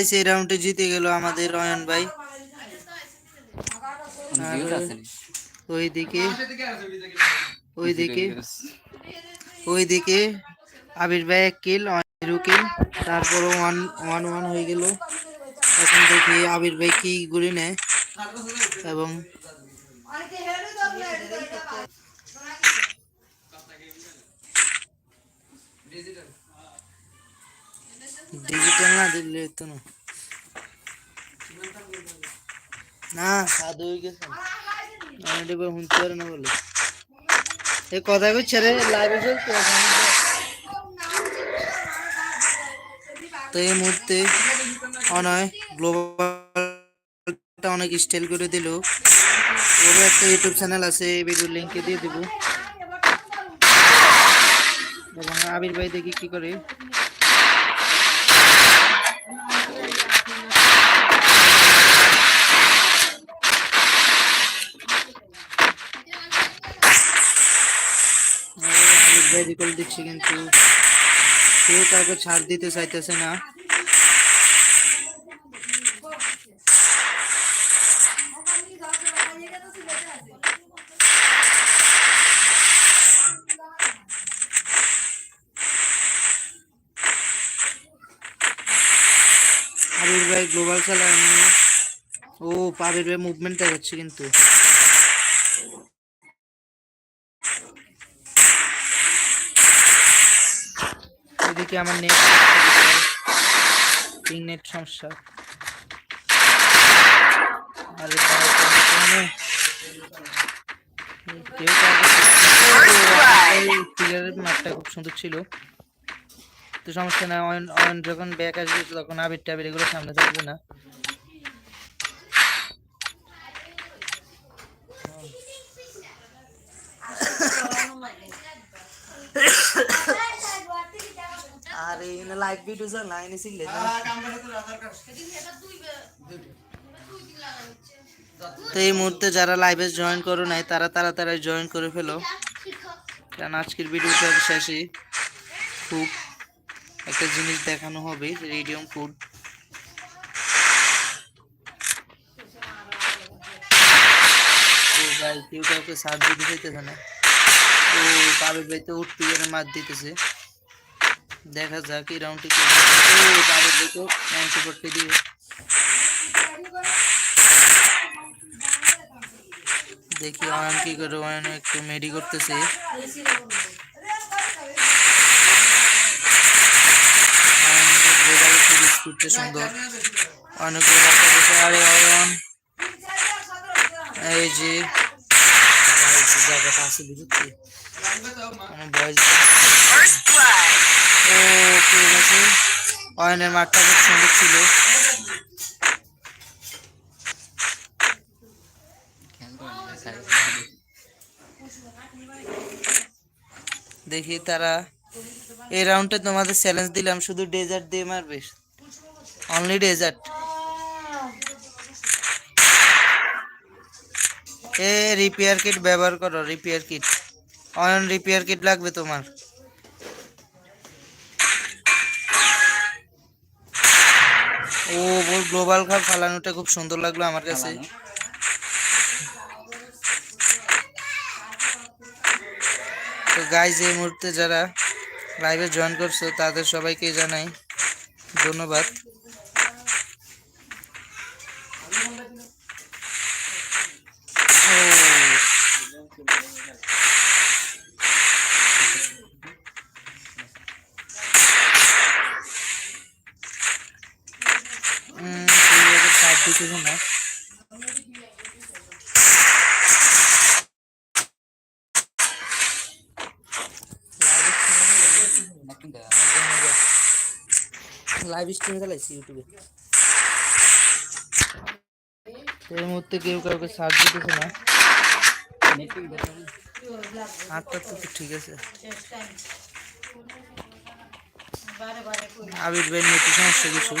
Guys এই রাউন্ডে জিতে গেল আমাদের অয়ন ভাই আর ওইদিকে ওইদিকে ওইদিকে আবির ভাই এক কিল অয়ন কিল তারপর ওয়ান ওয়ান ওয়ান হয়ে গেল। এখন দেখি আবির ভাই কি গুলি নেয়। এবং ডিজিটাল না দিলে তো না সাধু হয়ে গেছে আমি এটা করে শুনতে পারে না বলে এই কথা কইছে রে লাইভে চলছে। তো এই মুহূর্তে অনয় গ্লোবালটা অনেক স্টাইল করে দিল। ওরও একটা ইউটিউব চ্যানেল আছে, এই ভিডিওর লিঙ্কে দিয়ে দেবো। এবং আবির ভাই দেখি কি করে। আবির ভাই রিকল কিন্তু। কেউ কাউকে ছাড় দিতে চাইতেছে না। আবির ভাই গ্লোবাল খেলা ও আবির ভাই মুভমেন্ট দেখাচ্ছে কিন্তু। এদিকে আমার নেট পিং নেট সমস্যা। আরে মাঠটা খুব সুন্দর ছিল। তো সমস্যা না, অয়ন যখন ব্যাক আসবে, তখন আবির টাবির এগুলো সামনে থাকবে না। আর এই লাইভ ভিডিও যা লাইনে ছিলে তো এই মুহূর্তে যারা লাইভে জয়েন করো নাই তারা তাড়াতাড়ি জয়েন করে ফেলো। কারণ আজকের ভিডিওটা শেষে। খুব একটা জিনিস দেখানো হবে রেডিয়াম ফুড তো কেউ কাউকে সাথ দিতে চাইতেছে না। তো পাবের ভাই তো উঠতে গেলে মার দিতেছে। দেখা যাক, এই রাউন্ডটি ফোরটি দিয়ে দেখি অয়ন কি করে অয়ন একটু মেডি করতেছে। সুন্দর। অনেক এই যে। জায়গাটা আছে আছে অয়নের মাঠটা খুব সুন্দর ছিল। দেখি তারা এই রাউন্ডে তোমাদের চ্যালেঞ্জ দিলাম, শুধু ডেজার্ট দিয়ে মারবে? অনলি ডেজার্ট এ রিপেয়ার কিট ব্যবহার করো repair kit Ayan repair kit লাগবে তোমার। ও ওর গ্লোবাল কাপ ফালানোটা খুব সুন্দর লাগল আমার কাছে। তো গাইজ এই মুহূর্তে যারা লাইভে জয়েন করছ তাদের সবাইকে জানাই ধন্যবাদ। ও, উম, কেউ ওকে সাথ দিতেছে না লাইভ স্ট্রিমে চালাইছি ইউটিউবে। এই মুহূর্তে কেউ কাউকে সাথ দিতেছে না। আটটা তো ঠিক আছে। আবির ভাই নেটের সমস্যা কিছু।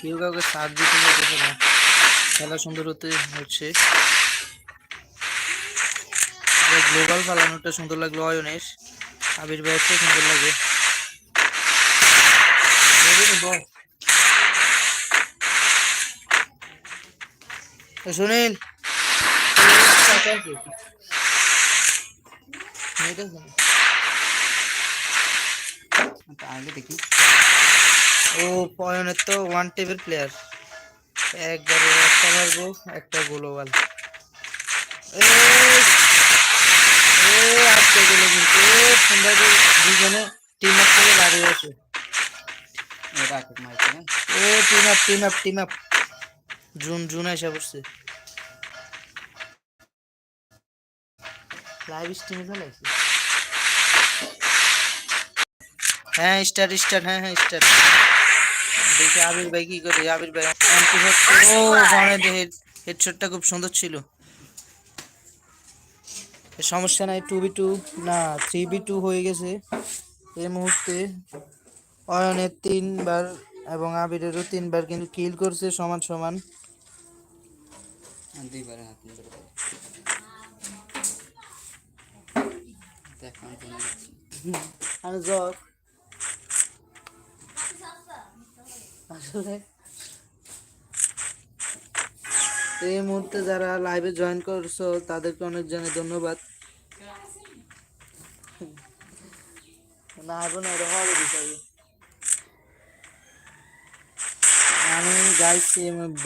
কেউ কাউকে সাথ দিতে না। খেলা সুন্দর হতে হচ্ছে। গ্লোবাল ফালানোটা সুন্দর লাগল অয়নের আবির ভাই, একটা সুন্দর লাগে। সুনীল। দেখি ও পয়নের তো ওয়ান টেবিল প্লেয়ার একবারে একটা মারবো, একটা গ্লোবাল আটকে গেল কিন্তু সুন্দর দুজনে টিম আপ করে দাঁড়িয়ে আছে। ও team up team up team up zone zone এসে পড়ছে। লাইভ স্ট্রিমে চালাইছে হ্যাঁ স্টার্ট স্টার্ট হ্যাঁ হ্যাঁ স্টার্ট দেখি আবির ভাই কি করে আবির ভাই ও হেড হেডশটটা খুব সুন্দর ছিল। সমস্যা নাই টু বি টু না থ্রি বি টু হয়ে গেছে এই মুহূর্তে। অয়নের তিনবার এবং আবিরেরও তিনবার কিন্তু কিল করছে সমান সমান। জ্বর। আসলে এই মুহূর্তে যারা লাইভে জয়েন করছ, তাদেরকে অনেক জানে ধন্যবাদ। না না বিষয়। আমি গাইস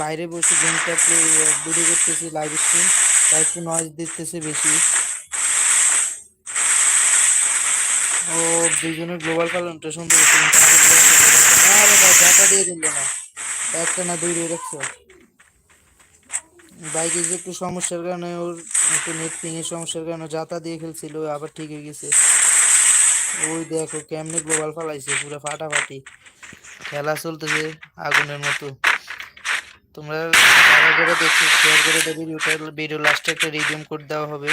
বাইরে বসে গেমটা প্লে ভিডিও করতেছি লাইভ স্ট্রিম তাই একটু নয়েজ দিতেছে বেশি। ও দুজনের গ্লোবাল পালনটা সুন্দর না। একটা না দুই দিয়ে রাখছো বাইকে যে একটু সমস্যার কারণে ওর একটু নেট পিং এর সমস্যার কারণে যাতা দিয়ে খেলছিল আবার ঠিক হয়ে গেছে। ওই দেখো কেমনে গ্লোবাল ফালাইছে পুরো ফাটাফাটি। খেলা চলতেছে আগুনের মতো। তোমরা যারা যারা দেখছ শেয়ার করে দেবে ভিডিওটা। ভিডিও লাস্টে একটা রিডিউম কোড দেওয়া হবে।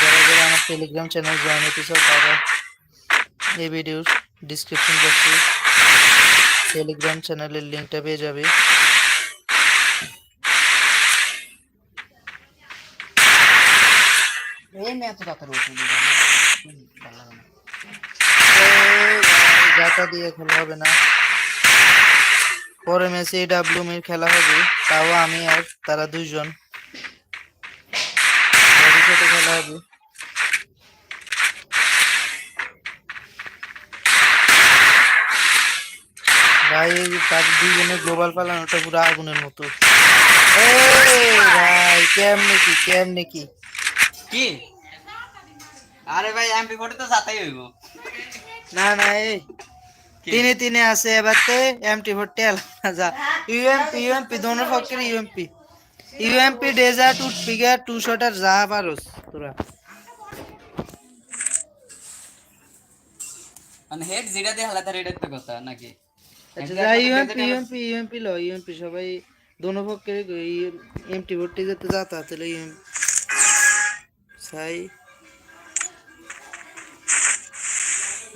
যারা যারা আমার টেলিগ্রাম চ্যানেল জয়েন হতে চাও, তারা এই ভিডিওর ডিসক্রিপশন বক্সে টেলিগ্রাম চ্যানেলের লিঙ্কটা পেয়ে যাবে। এত তাড়াতাড়ি উঠে ভালো লাগে না যাতা দিয়ে খেলা হবে না। পরে ম্যাচে ডাব্লিউ এর খেলা হবে তাও আমি আর তারা দুইজন। ভবিষ্যতে খেলা হবে। ভাই তার দুইজনের গ্লোবাল পালানোটা পুরো আগুনের মতো। ভাই কেমনে কি কেমনে কি? কি? আরে ভাই এমপি ফোর্টি তো যাতাই হইব না না এই? তিনে তিনে আছে এবারতে এমটি হোটেল যা ইউএমপি ইউএমপি দোনো পক্ষের UMP UMP desert woodpecker two shotter যা পারোস তোরা মানে হেড যেটা দিয়ে হালাতে এটার তো কথা নাকি আচ্ছা ইউএমপি ইউএমপি ইউএমপি লো ইউএমপি সবাই দোনো পক্ষের এমটি ভোটে যেতে যাতা তাহলে ইউএম সাই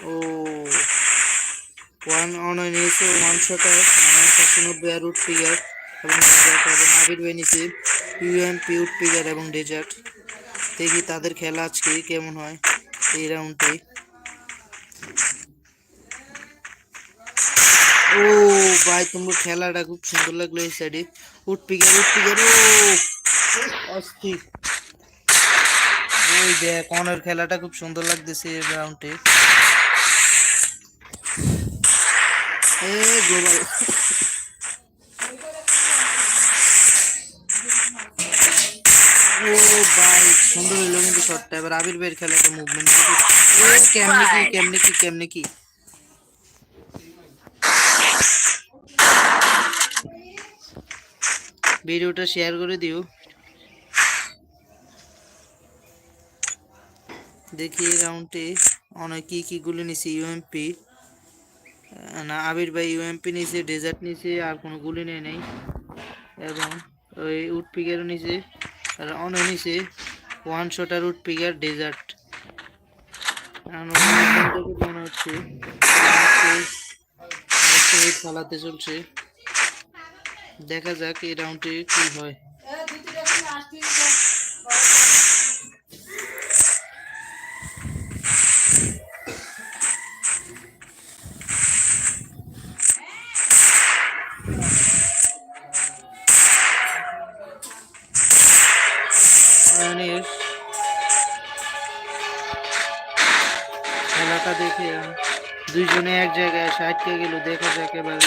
ও। ওয়ান অন নিয়েছে ওয়ান শটার মানে একশো নব্বই আর উড ফিগার এবং desert এবং আবির ভাই নিচে ইউএমপি উড ফিগার এবং ডেজার্ট দেখি তাদের খেলা আজকে কেমন হয় এই রাউন্ডে ও ভাই, তোমার খেলাটা খুব সুন্দর লাগল এই সাইডে উঠ পিকার উঠ পিকার ও, অস্থির। ওই দেখ অনের খেলাটা খুব সুন্দর লাগতেছে এই রাউন্ডে এ গ্লোবাল ও ভাই সুন্দর হইল কিন্তু শটটা এবার আবির ভাইয়ের খেলাটা মুভমেন্ট কেমনে কি কেমনে কি কেমনে কি ভিডিওটা শেয়ার করে দিও দেখি রাউন্ডে অনেক কি কি গুলো নিছে ইউএমপি না, আবির ভাই ইউএমপি নিছে ডেজার্ট নিছে, আর কোনো গুলি নেই নাই। এবং ওই উড পিকারও নিছে, আর অনেক নিছে ওয়ান শট আর উড পিকার ডেজার্ট মনে হচ্ছে চালাতে চলছে। দেখা যাক এই রাউন্ডে কি হয়। দুইজনে এক জায়গায় সাইডকে গেল, দেখা যাক এবার।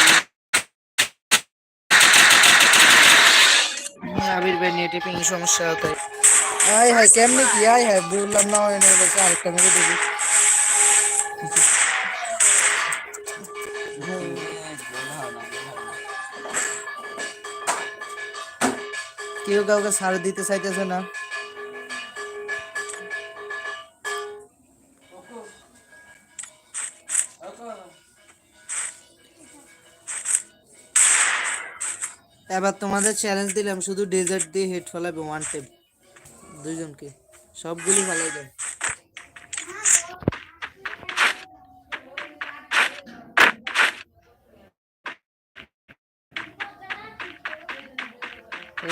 আবির ভাই নেটে পিং সমস্যা কেমনে কি? আয় হায়, বললাম না হয় না বলছে আরেকটা মেরে কেউ কাউকে ছাড় দিতে চাইতেছে না। এবার তোমাদের চ্যালেঞ্জ দিলাম শুধু ডেজার্ট দিয়ে হেড ফেলাবে ওয়ান টেপ দুইজনকে। সবগুলি ফেলাই দেন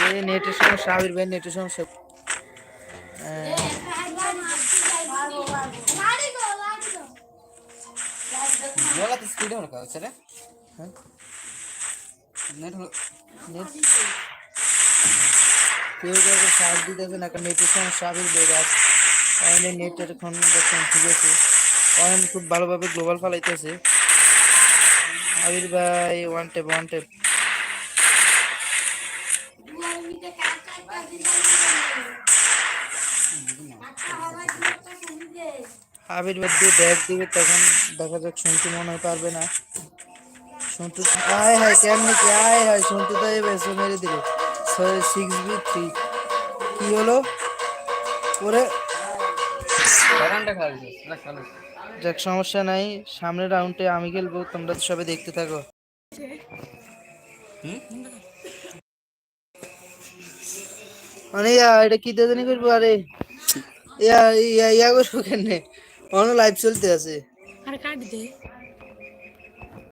এই নেটের সমস্যা আবির ভাই নেটের সমস্যা হ্যাঁ, বলাতে স্পিড হলো কাজ রে হ্যাঁ। নেট হলো কেউ দিতেছে না কারণ নেটের অনেক নেটের এখন ঠিক আছে খুব ভালোভাবে গ্লোবাল ফালাইতেছে আবির ভাই ওয়ান টেপ ওয়ান আবির দিয়ে ব্যাগ দিবে তখন দেখা যাক সন্তু মনে হয় পারবে না। সন্তু আয় হায় কেমনি কি? আয় হায় সন্তু তো এবার সে মেরে দিল। সিক্স বি থ্রি কি হলো? ওরে। যাক সমস্যা নাই। সামনের রাউন্ডে আমি খেলব তোমরা সবাই দেখতে থাকো। মানে ইয়া এটা কি দেদানি করব? আরে ইয়া ইয়া ইয়া করব কেন অন্য লাইভ চলতে আছে। আর কাট দে।